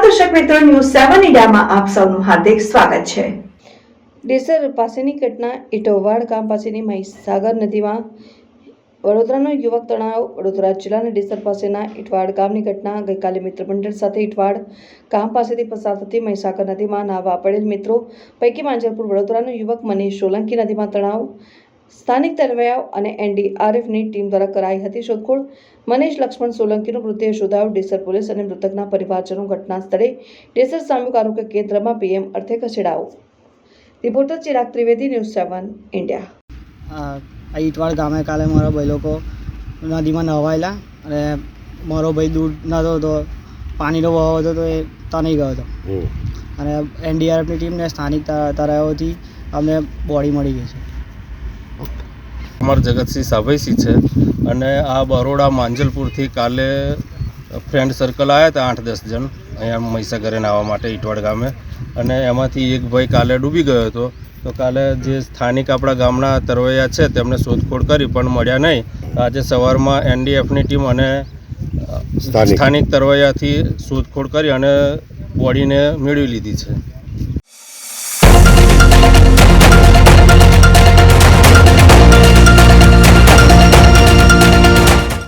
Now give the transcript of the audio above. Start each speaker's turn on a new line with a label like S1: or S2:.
S1: મિત્રો ન્યૂઝ સેવન ઇન્ડિયામાં આપ સૌનું હાર્દિક સ્વાગત છે.
S2: ડેસર પાસેની ઘટના ઇટોવાડ ગામ પાસેની મહીસાગર નદીમાં વડોદરાનો યુવક તણાવ વડોદરા જિલ્લાના ડેસર પાસેના ઇટવાડ ગામની ઘટના ગઈકાલે મિત્રમંડળ સાથે ઇટવાડ ગામ પાસેથી પસાર થતી મહીસાગર નદીમાં નાહવા પડેલ મિત્રો. પૈકી માંજરપુર વડોદરાનો યુવક મનીષ સોલંકી નદીમાં તણાવ સ્થાનિક તરવૈયાઓ અને એનડીઆરએફની ટીમ દ્વારા કરાઈ હતી શોધખોળ. મનીષ લક્ષ્મણ સોલંકીનું મૃતદેહ શોધાયો. ડેસર પોલીસ અને મૃતકના પરિવારજનો ઘટના સ્થળે ડેસર સામૂહિક આરોગ્ય કેન્દ્રમાં પીએમ અર્થે ખસેડાયો. Reporter Chirag Trivedi news seven India.
S3: આ ઈટવાડ ગામે કાલે મારા ભાઈ લોકો નદીમાં નહાવાયેલા અને મારો ભાઈ દૂર નહોતો તો પાણીનો વહાવ હતો તો એ તણાઈ ગયો હતો. અને એનડીઆરએફની ટીમને સ્થાનિક તરાયોથી અમને બોડી મળી ગઈ છે.
S4: અમાર જગતસિંહ સાભાઈસિંહ છે અને આ બરોડા માંજલપુરથી કાલે ફ્રેન્ડ સર્કલ આવ્યા હતા આઠ દસ જણ અહીંયા મહીસાગરે નાહવા માટે ઈટવાડ ગામે. અને એમાંથી એક ભાઈ કાલે ડૂબી ગયો હતો. તો કાલે જે સ્થાનિક આપણા ગામના તરવૈયા છે તેમણે શોધખોળ કરી પણ મળ્યા નહીં. આજે સવારમાં એનડીએફની ટીમ અને
S5: સ્થાનિક.
S4: સ્થાનિક તરવૈયાથી શોધખોળ કરી અને બોડીને મેળવી લીધી છે.